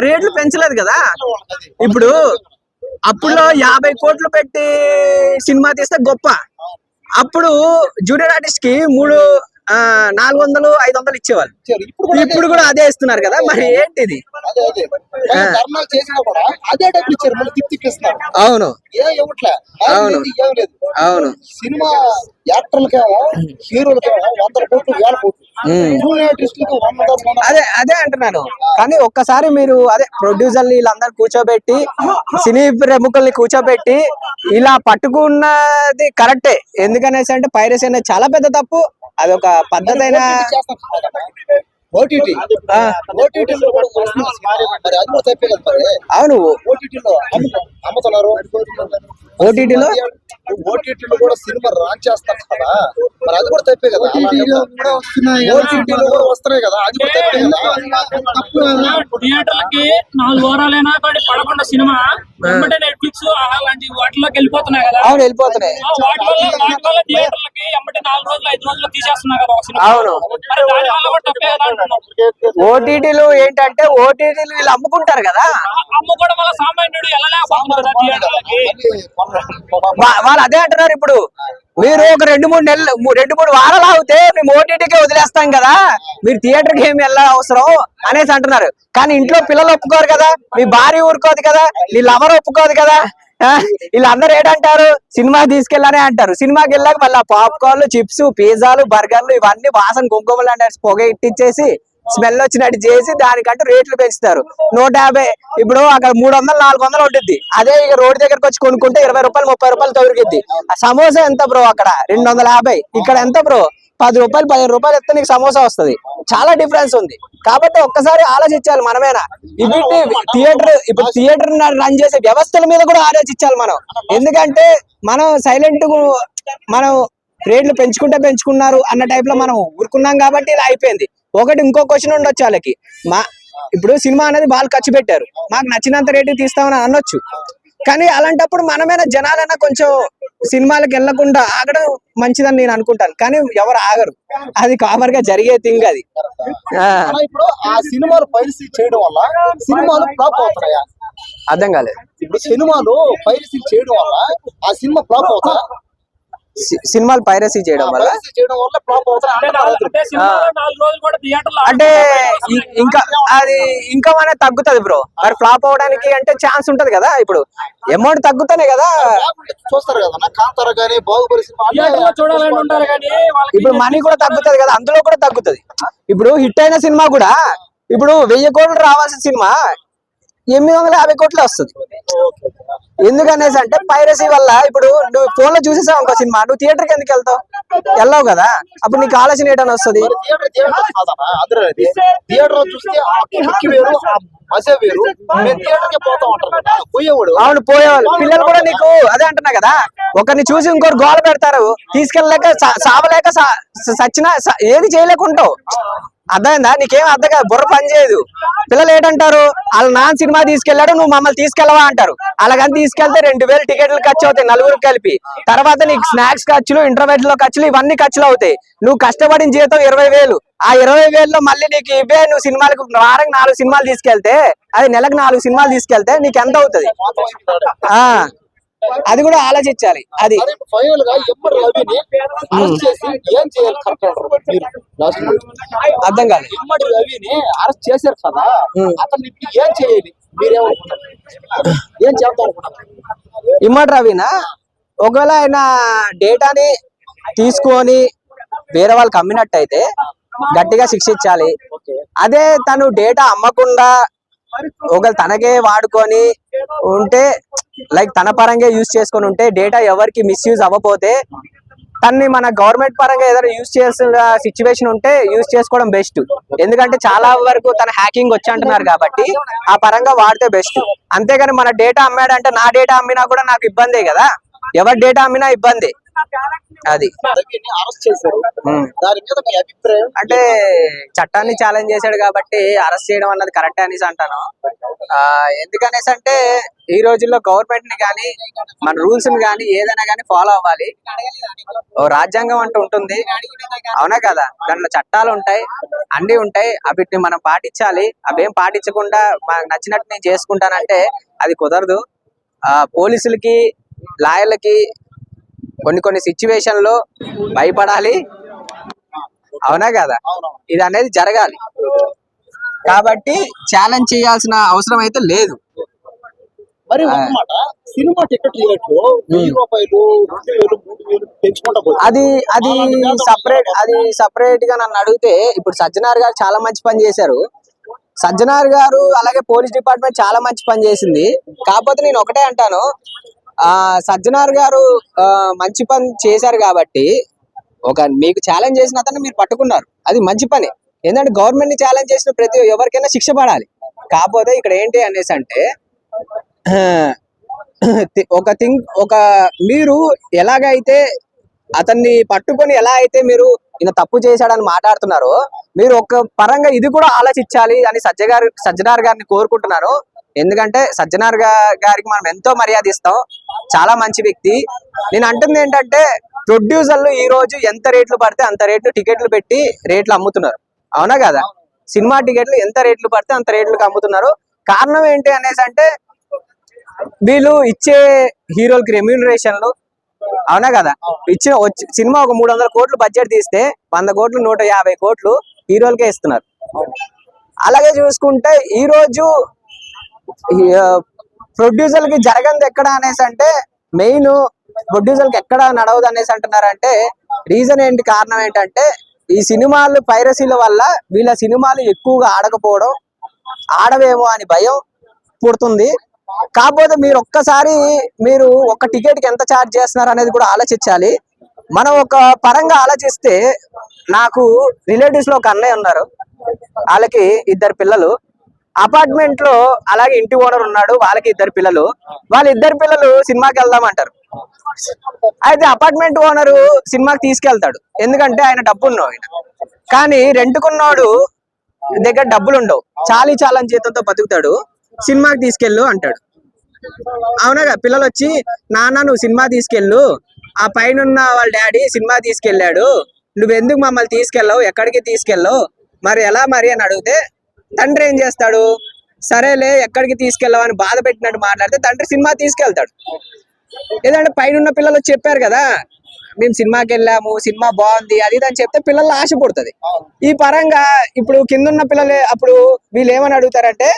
రేట్లు పెంచలేదు కదా. ఇప్పుడు అప్పుడు యాభై కోట్లు పెట్టి సినిమా తీస్తే గొప్ప. అప్పుడు జూనియర్ ఆర్టిస్ట్కి మూడు నాలుగు వందలు ఐదు వందలు ఇచ్చేవాళ్ళు. ఇప్పుడు కూడా అదే ఇస్తున్నారు కదా మరి ఏంటిది? అవును. అవును. అవును. సినిమా యాక్టర్లకేమో హీరోలకేమో వందల కోట్లు వేల కోట్లు. ఉమ్. జూనియర్ ఆర్టిస్టులకు వంద వంద అదే అదే అంటున్నాను. కానీ ఒక్కసారి మీరు అదే ప్రొడ్యూసర్ని వీళ్ళందరూ కూర్చోబెట్టి సినీ ప్రముఖుల్ని కూర్చోబెట్టి ఇలా పట్టుకున్నది కరెక్టే. ఎందుకనేసి అంటే పైరసీ అనేది చాలా పెద్ద తప్పు. అది ఒక పద్ధతైన ఓటీటీ ఓటీటీలో అవును. ఓటీటీలో అమ్ముతున్నారు. ఓటీటీలో? ఓటీటీలో కూడా సినిమా రాన్ చేస్తారు కదా? మరి అది కూడా తప్పే కదా? ఓటీటీలో కూడా వస్తున్నాయి ఓటీటీలో కూడా వస్తున్నాయి కదా? అది కూడా తప్పే కదా? థియేటర్లకి నాలుగు వారాలైనా కానీ పడకుండా సినిమా. వెంబడే నెట్ఫ్లిక్స్ అలాంటి వాటిలోకి వెళ్ళిపోతున్నాయి కదా? అవును వెళ్ళిపోతున్నాయి. వాటి వల్ల వాటి వల్ల థియేటర్లకి వెంబడే నాలుగు రోజులు ఐదు రోజులు తీసేస్తున్నారు కదా ఒక సినిమా. అవును. మరి దాని వల్ల కూడా తప్పే కదా? ఓటీటీలు ఏంటంటే ఓటీటీలు వీళ్ళు అమ్ముకుంటారు కదా. అమ్ముకోవడం వల్ల సామాన్యుడు వాళ్ళు అదే అంటున్నారు ఇప్పుడు. మీరు ఒక రెండు మూడు నెలలు ము- రెండు మూడు వారాలు ఆగితే మేము ఓటీటీకే వదిలేస్తాం కదా. మీరు థియేటర్కి ఏమి వెళ్ళ అవసరం అనేసి అంటున్నారు. కానీ ఇంట్లో పిల్లలు ఒప్పుకోరు కదా. మీ భార్య ఊరుకోదు కదా. నీ లవర్ ఒప్పుకోదు కదా. వీళ్ళందరూ ఏంటంటారు సినిమా తీసుకెళ్ళానే అంటారు. సినిమాకి వెళ్ళాక మళ్ళీ పాప్కార్న్లు చిప్స్ పిజ్జాలు బర్గర్లు ఇవన్నీ వాసన కుంకుమలు అంటే పొగ ఇట్టించేసి స్మెల్ వచ్చినట్టు చేసి దానికంటూ రేట్లు పెంచుతారు. నూట యాభై ఇప్పుడు అక్కడ మూడు వందలు నాలుగు వందలు ఉంటుంది అదే ఇక రోడ్డు దగ్గరకు వచ్చి కొనుక్కుంటే ఇరవై రూపాయలు ముప్పై రూపాయలు తొరికిద్ది ఆ సమోసా ఎంత బ్రో అక్కడ? రెండు వందల యాభై. ఇక్కడ ఎంత బ్రో? పది రూపాయలు పదిహేను రూపాయలు ఇస్తే నీకు సమోసా వస్తది. చాలా డిఫరెన్స్ ఉంది. కాబట్టి ఒక్కసారి ఆలోచించాలి మనమేనా? ఇవి థియేటర్ ఇప్పుడు థియేటర్ రన్ చేసే వ్యవస్థల మీద కూడా ఆలోచించాలి మనం. ఎందుకంటే మనం సైలెంట్ మనం రేట్లు పెంచుకుంటే పెంచుకున్నారు అన్న టైప్లో మనం ఊరుకున్నాం కాబట్టి ఇలా అయిపోయింది. ఒకటి ఇంకో క్వశ్చన్ ఉండొచ్చు వాళ్ళకి. మా ఇప్పుడు సినిమా అనేది వాళ్ళు ఖర్చు పెట్టారు. మాకు నచ్చినంత రేటు తీస్తామని అనొచ్చు. కానీ అలాంటప్పుడు మనమైనా జనాలైనా కొంచెం సినిమాలకు వెళ్ళకుండా ఆగడం మంచిదని నేను అనుకుంటాను. కానీ ఎవరు ఆగరు. అది కామన్గా జరిగే థింగ్ అది. ఇప్పుడు ఆ సినిమాలు పైరసీ చేయడం వల్ల సినిమాలు ఫ్లాప్ అవుతున్నాయా? అర్థం కాలేదు. ఇప్పుడు సినిమాలు పైరసీ చేయడం వల్ల ఆ సినిమా ఫ్లాప్ అవుతాయా సి- సినిమాలు పైరసీ చేయడం వల్ల? పైరసీ చేయడం వల్ల ఫ్లాప్ అవుతాయా అంటే ఇంకా అది ఇంకా అనేది తగ్గుతుంది బ్రో మరి ఫ్లాప్ అవడానికి అంటే ఛాన్స్ ఉంటది కదా ఇప్పుడు. అమౌంట్ తగ్గుతానే కదా. చూస్తారు కదా. నా కాంతార గానీ బాహుబలి సినిమా అన్నీ థియేటర్లో చూడాలని ఉంటారు కానీ వాళ్ళకి ఇప్పుడు మనీ కూడా తగ్గుతుంది కదా. అందులో కూడా తగ్గుతుంది. ఇప్పుడు హిట్ అయిన సినిమా కూడా. ఇప్పుడు వెయ్యి కోట్లు రావాల్సిన సినిమా. ఎనిమిది వందల యాభై కోట్లు వస్తుంది. ఎందుకనేసి అంటే పైరసీ వల్ల ఇప్పుడు నువ్వు ఫోన్లో చూసేసావు ఇంకో సినిమా నువ్వు థియేటర్కి ఎందుకు వెళ్తావు? వెళ్ళావు కదా. అప్పుడు నీకు ఆలోచన ఏంటని వస్తుంది? అవును పోయేవాళ్ళు. పిల్లలు కూడా నీకు అదే అంటున్నా కదా. ఒకరిని చూసి ఇంకోటి గోల పెడతారు. తీసుకెళ్ళలేక సావలేక సచ్చినా ఏది చేయలేకుంటావు. అర్థమైందా? నీకేం అర్థం కాదు బుర్ర పని చేయదు. పిల్లలు ఏంటంటారు? వాళ్ళ నాన్న సినిమా తీసుకెళ్ళాడు నువ్వు మమ్మల్ని తీసుకెళ్ళవా అంటారు. అలాగని తీసుకెళ్తే రెండు వేలు టికెట్లు ఖర్చు అవుతాయి నలుగురు కలిపి. తర్వాత నీకు స్నాక్స్ ఖర్చులు ఇంటర్వెల్లో ఖర్చులు ఇవన్నీ ఖర్చులు అవుతాయి. నువ్వు కష్టపడిన జీతం ఇరవై వేలు. ఆ ఇరవై వేలలో మళ్ళీ నీకు ఇవే నువ్వు సినిమాలకు వారం నాలుగు సినిమాలు తీసుకెళ్తే అది నెలకు నాలుగు సినిమాలు తీసుకెళ్తే నీకు ఎంత అవుతుంది? ఆ. అది కూడా ఆలోచించాలి. అది. ఫైనల్గా ఎప్పుడు రవిని అరెస్ట్ చేసి ఏం చేయాలి? కరెక్ట్ అంటారు మీరు లాస్ట్లో. అర్థం కాలేదు. ఎమ్మడి రవిని అరెస్ట్ చేశారు కదా ఇప్పుడు ఏం చేయాలి? మీరేమనుకుంటారు? ఏం చేద్దాం ఇమ్మడి రవినా? ఒకవేళ ఆయన డేటాని తీసుకొని వేరే వాళ్ళకి అమ్మినట్టయితే గట్టిగా శిక్షించాలి. అదే తను డేటా అమ్మకుండా ఒకవేళ తనకే వాడుకొని ఉంటే లైక్ తన పరంగా యూజ్ చేసుకొని ఉంటే డేటా ఎవరికి మిస్యూజ్ అవ్వకపోతే తన్ని మన గవర్నమెంట్ పరంగా ఏదైనా యూజ్ చేసిన సిచ్యువేషన్ ఉంటే యూజ్ చేసుకోవడం బెస్ట్ ఎందుకంటే చాలా వరకు తన హ్యాకింగ్ వచ్చి అంటున్నారు కాబట్టి ఆ పరంగా వాడితే బెస్ట్ అంతేగాని మన డేటా అమ్మాడంటే నా డేటా అమ్మినా కూడా నాకు ఇబ్బందే కదా. ఎవరి డేటా అమ్మినా ఇబ్బంది. అది. అభిప్రాయం? అంటే చట్టాన్ని ఛాలెంజ్ చేశాడు కాబట్టి అరెస్ట్ చేయడం అన్నది కరెక్ట్ అనేసి అంటాను. ఆ, ఎందుకనేసి అంటే ఈ రోజుల్లో గవర్నమెంట్ని కానీ మన రూల్స్ని కానీ ఏదైనా కానీ ఫాలో అవ్వాలి. ఓ రాజ్యాంగం అంటూ ఉంటుంది. అవునా కదా? దాంట్లో చట్టాలు ఉంటాయి అన్ని ఉంటాయి. అవిటిని మనం పాటించాలి. అవేం పాటించకుండా మనకు నచ్చినట్టు నేను చేసుకుంటానంటే అది కుదరదు. ఆ పోలీసులకి లాయర్లకి కొన్ని కొన్ని సిచ్యువేషన్లో భయపడాలి. అవునా కదా? ఇది అనేది జరగాలి. కాబట్టి ఛాలెంజ్ చేయాల్సిన అవసరం అయితే లేదు. మరి ఒక మాట సినిమా టికెట్ రేట్లు వెయ్యి రూపాయలు రెండు వేలు మూడు వేలు పెంచుకుంటా. అది అది సపరేట్ అది సపరేట్గా నన్ను అడిగితే ఇప్పుడు సజ్జనార్ గారు చాలా మంచి పని చేశారు. సజ్జనార్ గారు అలాగే పోలీస్ డిపార్ట్మెంట్ చాలా మంచి పని చేసింది. కాకపోతే నేను ఒకటే అంటాను. ఆ సజ్జనార్ గారు మంచి పని చేశారు కాబట్టి ఒక మీకు ఛాలెంజ్ చేసిన అతను మీరు పట్టుకున్నారు. అది మంచి పని. ఏంటంటే గవర్నమెంట్ని ఛాలెంజ్ చేసిన ప్రతి ఎవరికైనా శిక్ష పడాలి. కాకపోతే ఇక్కడ ఏంటి అనేసి అంటే ఒక థింగ్ ఒక మీరు ఎలాగైతే అతన్ని పట్టుకొని ఎలా అయితే మీరు ఈయన తప్పు చేశాడని మాట్లాడుతున్నారో మీరు ఒక పరంగా ఇది కూడా ఆలోచించాలి అని సజ్జ గారు సజ్జనార్ గారిని కోరుకుంటున్నారు ఎందుకంటే సజ్జనార్ గారికి మనం ఎంతో మర్యాద ఇస్తాం. చాలా మంచి వ్యక్తి. నేను అంటుంది ఏంటంటే ప్రొడ్యూసర్లు ఈ రోజు ఎంత రేట్లు పడితే అంత రేట్లు టికెట్లు పెట్టి రేట్లు అమ్ముతున్నారు. అవునా కదా? సినిమా టికెట్లు ఎంత రేట్లు పడితే అంత రేట్లకు అమ్ముతున్నారు. కారణం ఏంటి అనేసి అంటే వీళ్ళు ఇచ్చే హీరోలకి రెమ్యూనరేషన్లు అవునా కదా? ఇచ్చిన వచ్చి- సినిమా ఒక మూడు వందల కోట్లు బడ్జెట్ తీస్తే వంద కోట్లు నూట యాభై కోట్లు హీరోలకే ఇస్తున్నారు. అలాగే చూసుకుంటే ఈ రోజు ప్రొడ్యూసర్కి జరగంది ఎక్కడ అనేసి అంటే మెయిన్ ప్రొడ్యూసర్కి ఎక్కడ నడవదు అనేసి అంటున్నారంటే రీజన్ ఏంటి కారణం ఏంటంటే ఈ సినిమాలు పైరసీల వల్ల వీళ్ళ సినిమాలు ఎక్కువగా ఆడకపోవడం ఆడవేమో అని భయం పుడుతుంది. కాకపోతే మీరు ఒక్కసారి మీరు ఒక టికెట్కి ఎంత ఛార్జ్ చేస్తున్నారు అనేది కూడా ఆలోచించాలి. మనం ఒక పరంగా ఆలోచిస్తే నాకు రిలేటివ్స్లో ఒక అన్నయ్య ఉన్నారు. వాళ్ళకి ఇద్దరు పిల్లలు. అపార్ట్మెంట్లో అలాగే ఇంటి ఓనర్ ఉన్నాడు వాళ్ళకి ఇద్దరు పిల్లలు. వాళ్ళ ఇద్దరు పిల్లలు సినిమాకి వెళ్దామంటారు. అయితే అపార్ట్మెంట్ ఓనరు సినిమాకి తీసుకెళ్తాడు. ఎందుకంటే ఆయన డబ్బు ఆయన. కానీ రెంట్కున్నోడు దగ్గర డబ్బులు ఉండవు. చాలీ చాలని జీతంతో బతుకుతాడు. సినిమాకి తీసుకెళ్ళు అంటాడు. అవునగా పిల్లలు వచ్చి నాన్న నువ్వు సినిమా తీసుకెళ్ళు. ఆ పైన వాళ్ళ డాడీ సినిమా తీసుకెళ్ళాడు. నువ్వు ఎందుకు మమ్మల్ని తీసుకెళ్ళవు? ఎక్కడికి తీసుకెళ్ళవు? మరి ఎలా మరి? అని అడిగితే తండ్రి ఏం చేస్తాడు? సరేలే ఎక్కడికి తీసుకెళ్ళవు? అని బాధ పెట్టినట్టు మాట్లాడితే తండ్రి సినిమా తీసుకెళ్తాడు. ఏదంటే పైన ఉన్న పిల్లలు వచ్చి చెప్పారు కదా మేము సినిమాకి వెళ్ళాము సినిమా బాగుంది అది ఇది అని చెప్తే పిల్లలు ఆశ పుడుతుంది. ఈ పరంగా ఇప్పుడు కింద ఉన్న పిల్లలే అప్పుడు వీళ్ళు ఏమని అడుగుతారంటే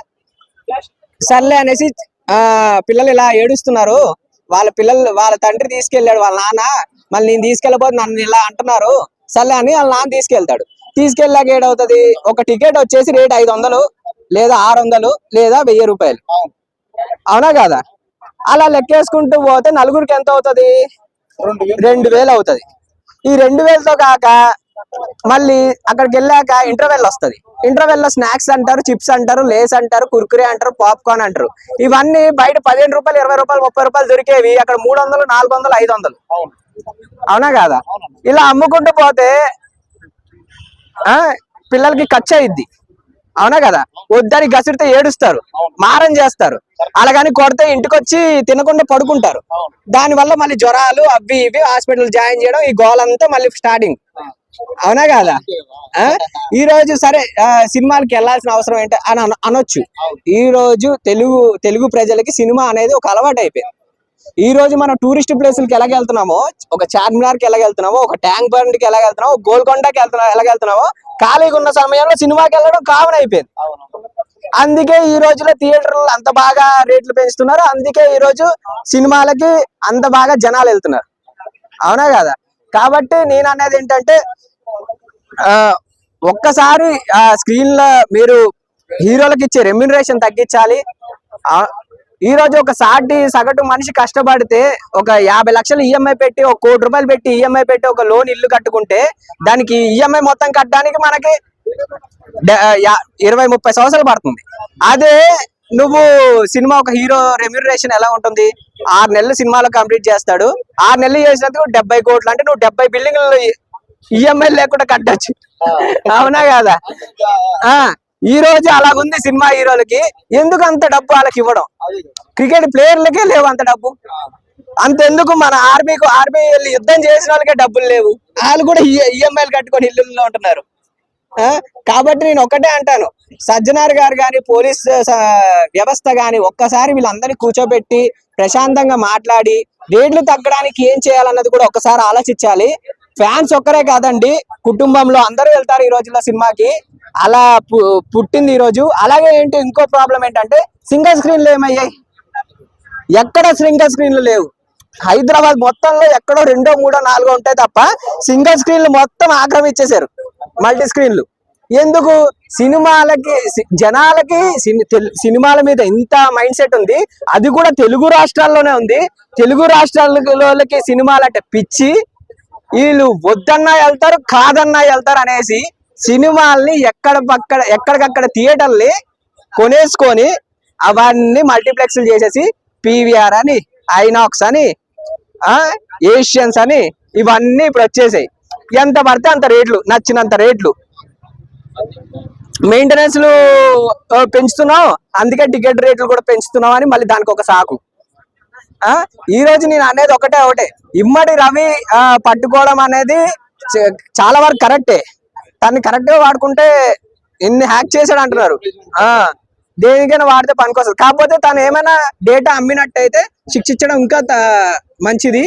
సర్లే అనేసి ఆ పిల్లలు ఇలా ఏడుస్తున్నారు. వాళ్ళ పిల్లలు వాళ్ళ తండ్రి తీసుకెళ్ళాడు వాళ్ళ నాన్న. మళ్ళీ నేను తీసుకెళ్ళబోదు నన్ను ఇలా అంటున్నారు. సర్లే అని వాళ్ళ నాన్న తీసుకెళ్తాడు. తీసుకెళ్ళాక ఏడవుతుంది? ఒక టికెట్ వచ్చేసి రేట్ ఐదు వందలు లేదా ఆరు వందలు లేదా వెయ్యి రూపాయలు. అవునా కాదా? అలా లెక్కేసుకుంటూ పోతే నలుగురికి ఎంత అవుతుంది? రెండు వేలు. రెండు వేలు అవుతుంది. ఈ రెండు వేలతో కాక మళ్ళీ అక్కడికి వెళ్ళాక ఇంటర్వెల్ వస్తది. ఇంటర్వెల్లో స్నాక్స్ అంటారు చిప్స్ అంటారు లేస్ అంటారు కుర్కురే అంటారు పాప్కార్న్ అంటారు. ఇవన్నీ బయట పదిహేను రూపాయలు ఇరవై రూపాయలు ముప్పై రూపాయలు దొరికేవి. అక్కడ మూడు వందలు నాలుగు వందలు ఐదు వందలు. అవును. కాదా? ఇలా అమ్ముకుంటూ పోతే ఆ పిల్లలకి ఖర్చు అయింది అవునా కదా? వద్దని గసిరితే ఏడుస్తారు. మారం చేస్తారు. అలాగని కొడితే ఇంటికి వచ్చి తినకుండా పడుకుంటారు. దాని వల్ల మళ్ళీ జ్వరాలు అవి ఇవి హాస్పిటల్ జాయిన్ చేయడం ఈ గోల్ అంతా మళ్ళీ స్టార్టింగ్ అవునా కదా? ఈ రోజు సరే సినిమాలకి వెళ్ళాల్సిన అవసరం ఏంటి అని అన- అనొచ్చు. ఈ రోజు తెలుగు తెలుగు ప్రజలకి సినిమా అనేది ఒక అలవాటు అయిపోయింది. ఈ రోజు మనం టూరిస్ట్ ప్లేసులకి ఎలాగ వెళ్తున్నామో ఒక చార్మినార్కి ఎలాగ వెళ్తున్నామో ఒక ట్యాంక్ బండ్కి ఎలాగ వెళ్తున్నామో ఒక గోల్కొండకి వెళ్తున్నా ఎలాగ వెళ్తున్నామో ఖాళీగా ఉన్న సమయంలో సినిమాకి వెళ్ళడం కామన్ అయిపోయింది. అందుకే ఈ రోజులో థియేటర్లు అంత బాగా రేట్లు పెంచుతున్నారు. అందుకే ఈ రోజు సినిమాలకి అంత బాగా జనాలు వెళ్తున్నారు. అవునా కదా? కాబట్టి నేను అనేది ఏంటంటే ఒక్కసారి ఆ స్క్రీన్లో మీరు హీరోలకు ఇచ్చే రెమ్యునరేషన్ తగ్గించాలి. ఈ రోజు ఒక సాటి సగటు మనిషి కష్టపడితే ఒక యాభై లక్షలు ఈఎంఐ పెట్టి ఒక కోటి రూపాయలు పెట్టి ఈఎంఐ పెట్టి ఒక లోన్ ఇల్లు కట్టుకుంటే దానికి ఈఎంఐ మొత్తం కట్టడానికి మనకి ఇరవై ముప్పై సంవత్సరాలు పడుతుంది. అదే నువ్వు సినిమా ఒక హీరో రెమ్యూనరేషన్ ఎలా ఉంటుంది? ఆరు నెలలు సినిమాలో కంప్లీట్ చేస్తాడు. ఆరు నెలలు చేసినందుకు డెబ్బై కోట్లు. అంటే నువ్వు డెబ్బై బిల్డింగ్లు ఈఎంఐ లేకుండా కట్టొచ్చు అవునా కాదా? ఆ. ఈ రోజు అలాగుంది సినిమా హీరోలకి. ఎందుకు అంత డబ్బు వాళ్ళకి ఇవ్వడం? క్రికెట్ ప్లేయర్లకే లేవు అంత డబ్బు. అంతెందుకు మన ఆర్మీకు ఆర్మీ వెళ్ళి యుద్ధం చేసిన వాళ్ళకే డబ్బులు లేవు. వాళ్ళు కూడా ఈఎంఐలు కట్టుకొని ఇల్లుల్లో ఉంటున్నారు. ఆ, కాబట్టి నేను ఒకటే అంటాను. సజ్జనార్ గారు గాని పోలీస్ వ్యవస్థ గాని ఒక్కసారి వీళ్ళందరినీ కూర్చోబెట్టి ప్రశాంతంగా మాట్లాడి రేట్లు తగ్గడానికి ఏం చేయాలన్నది కూడా ఒకసారి ఆలోచించాలి. ఫ్యాన్స్ ఒక్కరే కాదండి కుటుంబంలో అందరూ వెళ్తారు ఈ రోజుల్లో సినిమాకి. అలా పు- పుట్టింది ఈ రోజు. అలాగే ఏంటి ఇంకో ప్రాబ్లం ఏంటంటే సింగిల్ స్క్రీన్లు ఏమయ్యాయి? ఎక్కడ సింగిల్ స్క్రీన్లు లేవు? హైదరాబాద్ మొత్తంలో ఎక్కడో రెండో మూడో నాలుగో ఉంటాయి తప్ప సింగిల్ స్క్రీన్లు మొత్తం ఆక్రమించేశారు మల్టీ స్క్రీన్లు ఎందుకు? సినిమాలకి జనాలకి సిని- సినిమాల మీద ఇంత మైండ్ సెట్ ఉంది. అది కూడా తెలుగు రాష్ట్రాల్లోనే ఉంది. తెలుగు రాష్ట్రాలకి సినిమాలు అంటే పిచ్చి. వీళ్ళు వద్దన్నా వెళ్తారు కాదన్నా వెళ్తారు అనేసి సినిమాల్ని ఎక్కడ పక్కడ ఎక్కడికక్కడ థియేటర్ని కొనేసుకొని అవన్నీ మల్టీప్లెక్స్లు చేసేసి పీవీఆర్ అని ఐనాక్స్ అని ఏషియన్స్ అని ఇవన్నీ ఇప్పుడు వచ్చేసాయి. ఎంత పడితే అంత రేట్లు నచ్చినంత రేట్లు. మెయింటెనెన్స్ పెంచుతున్నావు అందుకే టికెట్ రేట్లు కూడా పెంచుతున్నావు అని మళ్ళీ దానికి ఒక సాకు. ఈ రోజు నేను అనేది ఒకటే ఒకటే. ఇమ్మడి రవి పట్టుకోవడం అనేది చాలా వరకు కరెక్టే. తన్ని కరెక్ట్గా వాడుకుంటే ఎన్ని హ్యాక్ చేశాడు అంటున్నారు. ఆ దేనికైనా వాడితే పనికొస్తుంది కాకపోతే తను ఏమైనా డేటా అమ్మినట్టయితే శిక్షించడం ఇంకా మంచిది.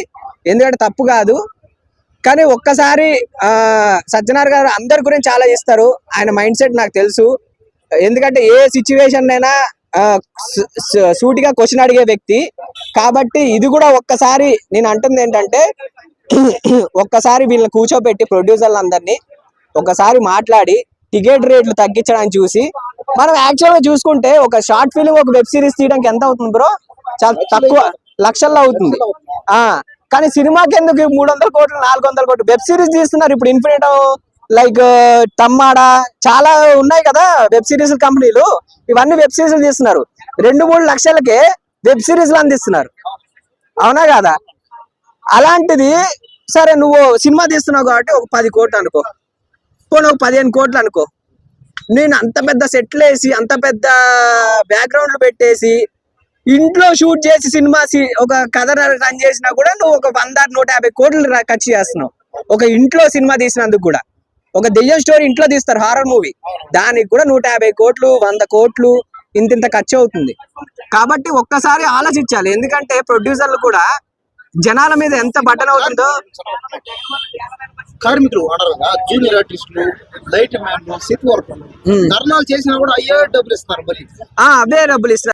ఎందుకంటే తప్పు కాదు. కానీ ఒక్కసారి ఆ సజ్జనార్ గారు అందరి గురించి ఆలోచిస్తారు. ఆయన మైండ్ సెట్ నాకు తెలుసు. ఎందుకంటే ఏ సిచ్యువేషన్ అయినా సూటిగా క్వశ్చన్ అడిగే వ్యక్తి. కాబట్టి ఇది కూడా ఒక్కసారి నేను అంటుంది ఏంటంటే ఒక్కసారి వీళ్ళని కూర్చోబెట్టి ప్రొడ్యూసర్లందరినీ ఒకసారి మాట్లాడి టికెట్ రేట్లు తగ్గించడానికి చూసి మనం యాక్చువల్గా చూసుకుంటే ఒక షార్ట్ ఫిల్మ్ ఒక వెబ్ సిరీస్ తీయడానికి ఎంత అవుతుంది బ్రో చాలా తక్కువ లక్షల్లో అవుతుంది. ఆ కానీ సినిమాకి ఎందుకు మూడు వందల కోట్లు నాలుగు వందల కోట్లు? వెబ్ సిరీస్ తీస్తున్నారు ఇప్పుడు ఇన్ఫినిట్ లైక్ టమ్మాడా చాలా ఉన్నాయి కదా వెబ్ సిరీస్ కంపెనీలు. ఇవన్నీ వెబ్ సిరీస్ తీస్తున్నారు. రెండు మూడు లక్షలకే వెబ్ సిరీస్లు అందిస్తున్నారు. అవునా కాదా? అలాంటిది సరే నువ్వు సినిమా తీస్తున్నావు కాబట్టి ఒక పది కోట్లు అనుకో. పోనీ ఒక పదిహేను కోట్లు అనుకో. నేను అంత పెద్ద సెట్లు వేసి అంత పెద్ద బ్యాక్గ్రౌండ్లు పెట్టేసి ఇంట్లో షూట్ చేసి సినిమా సి- ఒక కథ రన్ చేసినా కూడా నువ్వు ఒక వంద నూట యాభై కోట్లు ఖర్చు చేస్తున్నావు. ఒక ఇంట్లో సినిమా తీసినందుకు కూడా. ఒక దెయ్యం స్టోరీ ఇంట్లో తీస్తారు హారర్ మూవీ దానికి కూడా నూట యాభై కోట్లు వంద కోట్లు ఇంత ఇంత ఖర్చు అవుతుంది. కాబట్టి ఒక్కసారి ఆలోచించాలి. ఎందుకంటే ప్రొడ్యూసర్లు కూడా జనాల మీద ఎంత బట్టలు అవుతుందో కార్మికులు జూనియర్ ఆర్టిస్టులు లైట్ మ్యాన్లు సిట్ వర్కర్లు. ధర్నాలు చేసినా కూడా అయ్యే డబ్బులు ఇస్తున్నారు మరి. అవే డబ్బులు ఇస్తారు